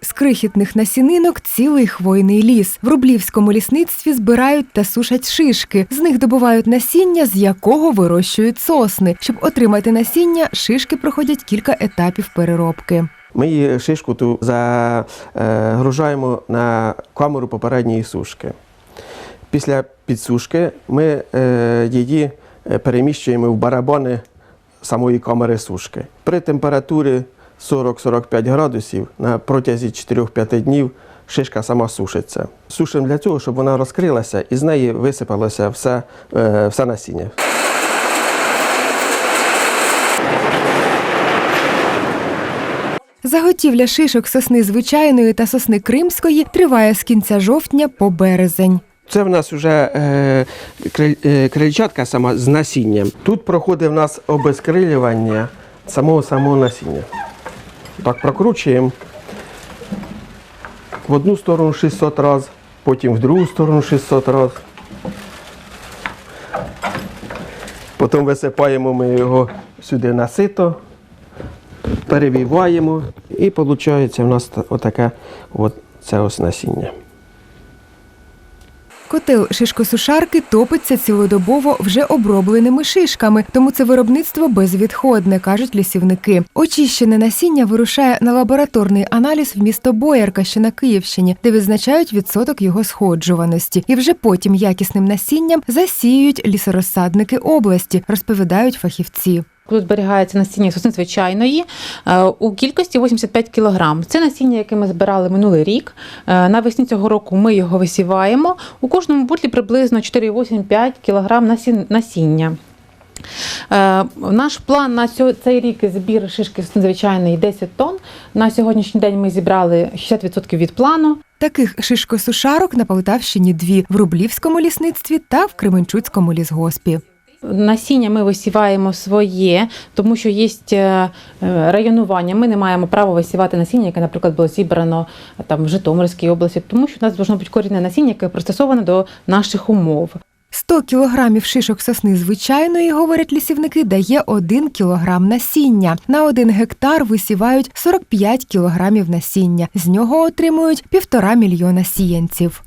З крихітних насінинок цілий хвойний ліс. В рублівському лісництві збирають та сушать шишки. З них добувають насіння, з якого вирощують сосни. Щоб отримати насіння, шишки проходять кілька етапів переробки. Ми її шишку ту загружаємо на камеру попередньої сушки. Після підсушки ми е, її е, переміщуємо в барабани самої камери сушки. При температурі 40-45 градусів на протязі 4-5 днів шишка сама сушиться. Сушимо для цього, щоб вона розкрилася і з неї висипалося все, е, все насіння. Заготівля шишок сосни звичайної та сосни кримської триває з кінця жовтня по березень. Це в нас вже е, е, крильчатка сама з насінням. Тут проходить в нас обезкрилювання самого самого насіння. Так, прокручуємо в одну сторону 600 разів, потім в другу сторону 600 разів. Потім висипаємо ми його сюди на сито, перевіваємо і виходить у нас отаке от це ось насіння. Котел шишкосушарки топиться цілодобово вже обробленими шишками, тому це виробництво безвідходне, кажуть лісівники. Очищене насіння вирушає на лабораторний аналіз в місто Боярка, що на Київщині, де відзначають відсоток його сходжуваності. І вже потім якісним насінням засіюють лісорозсадники області, розповідають фахівці. Тут зберігається насіння сосни звичайної е, у кількості 85 кг. Це насіння, яке ми збирали минулий рік. Е, Навесні цього року ми його висіваємо. У кожному бутлі приблизно 4,85 кг насін- насіння. Е, Наш план на цей рік збір шишки звичайної 10 тонн. На сьогоднішній день ми зібрали 60% від плану. Таких шишкосушарок на Полтавщині дві в Рублівському лісництві та в Кременчуцькому лісгоспі. Насіння ми висіваємо своє, тому що є е, районування. Ми не маємо права висівати насіння, яке, наприклад, було зібрано е, там в Житомирській області, тому що в нас має бути корінне насіння, яке пристосоване до наших умов. 100 кілограмів шишок сосни звичайної, говорять лісівники, дає 1 кілограм насіння. На 1 гектар висівають 45 кілограмів насіння. З нього отримують півтора мільйона сіянців.